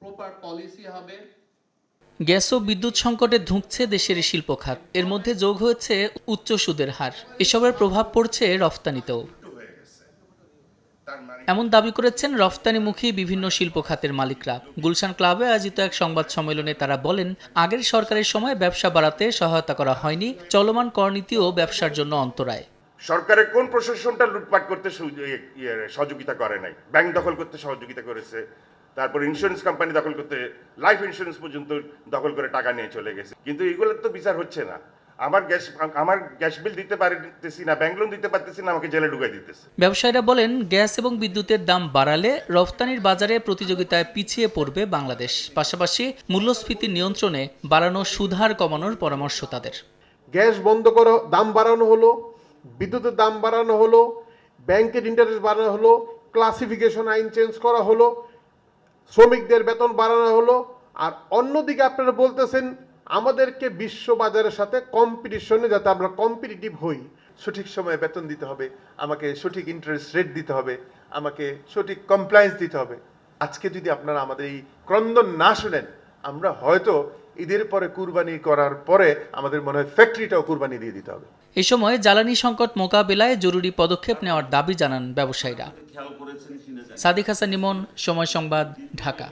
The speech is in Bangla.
প্রপার পলিসি হবে। গ্যাস ও বিদ্যুৎ সংকটে ধুঁকছে দেশের শিল্প খাত এর মধ্যে যোগ হয়েছে উচ্চ সুদের হার। এসবের প্রভাব পড়ছে রফতানিতেও। এমন দাবি করেছেন রফতানিমুখী বিভিন্ন শিল্প খাতের মালিকরা। গুলশান ক্লাবে আয়োজিত এক সংবাদ সম্মেলনে তারা বলেন আগের সরকারের সময় ব্যবসা বাড়াতে সহায়তা করা হয়নি চলমান করনীতিও ব্যবসার জন্য অন্তরায়। সরকারের কোন প্রশাসনটা লুটপাট করতে ইয়ে- ইয়ে সহযোগিতা করে নাই? ব্যাংক দখল করতে সহযোগিতা করেছে তারপর ইন্স্যুরেন্স কোম্পানি দখল করতে লাইফ ইন্স্যুরেন্স পর্যন্ত দখল করে টাকা নিয়ে চলে গেছে। কিন্তু এগুলোর তো বিচার হচ্ছে না। আমার গ্যাস আমার গ্যাস বিল দিতে পারতেছি না ব্যাংক লোন দিতে পারতেছি না আমাকে জেলে ঢুকাই দিতেছে। ব্যবসায়ীরা বলেন গ্যাস এবং বিদ্যুতের দাম বাড়ালে রফতানির বাজারে প্রতিযোগিতায় পিছিয়ে পড়বে বাংলাদেশ। পাশাপাশি মূল্যস্ফীতি নিয়ন্ত্রণে বাড়ানো সুধার কমানোর পরামর্শ তাদের। গ্যাস বন্ধ করো দাম বাড়ানো হলো বিদ্যুতের দাম বাড়ানো হলো ব্যাংকের ইন্টারেস্ট বাড়ানো হলো ক্লাসিফিকেশন আইন চেঞ্জ করা হলো শ্রমিকদের বেতন বাড়ানো হলো, আর অন্যদিকে আপনারা বলতেছেন, আমাদেরকে বিশ্ববাজারের সাথে কম্পিটিশনে যাতে আমরা কম্পিটিটিভ হই। সঠিক সময়ে বেতন দিতে হবে, আমাকে সঠিক ইন্টারেস্ট রেট দিতে হবে, আমাকে সঠিক কমপ্লায়েন্স দিতে হবে। আজকে যদি আপনারা আমাদের এই ক্রন্দন না শুনেন আমরা হয়তো ঈদের পরে কুরবানি করার পরে আমাদের মনে হয় ফ্যাক্টরিটাও কুরবানি দিয়ে দিতে হবে। এ সময় জ্বালানি সংকট মোকাবেলায় জরুরি পদক্ষেপ নেওয়ার দাবি জানান ব্যবসায়ীরা। সাদিক হাসান ইমন সময় সংবাদ ঢাকা।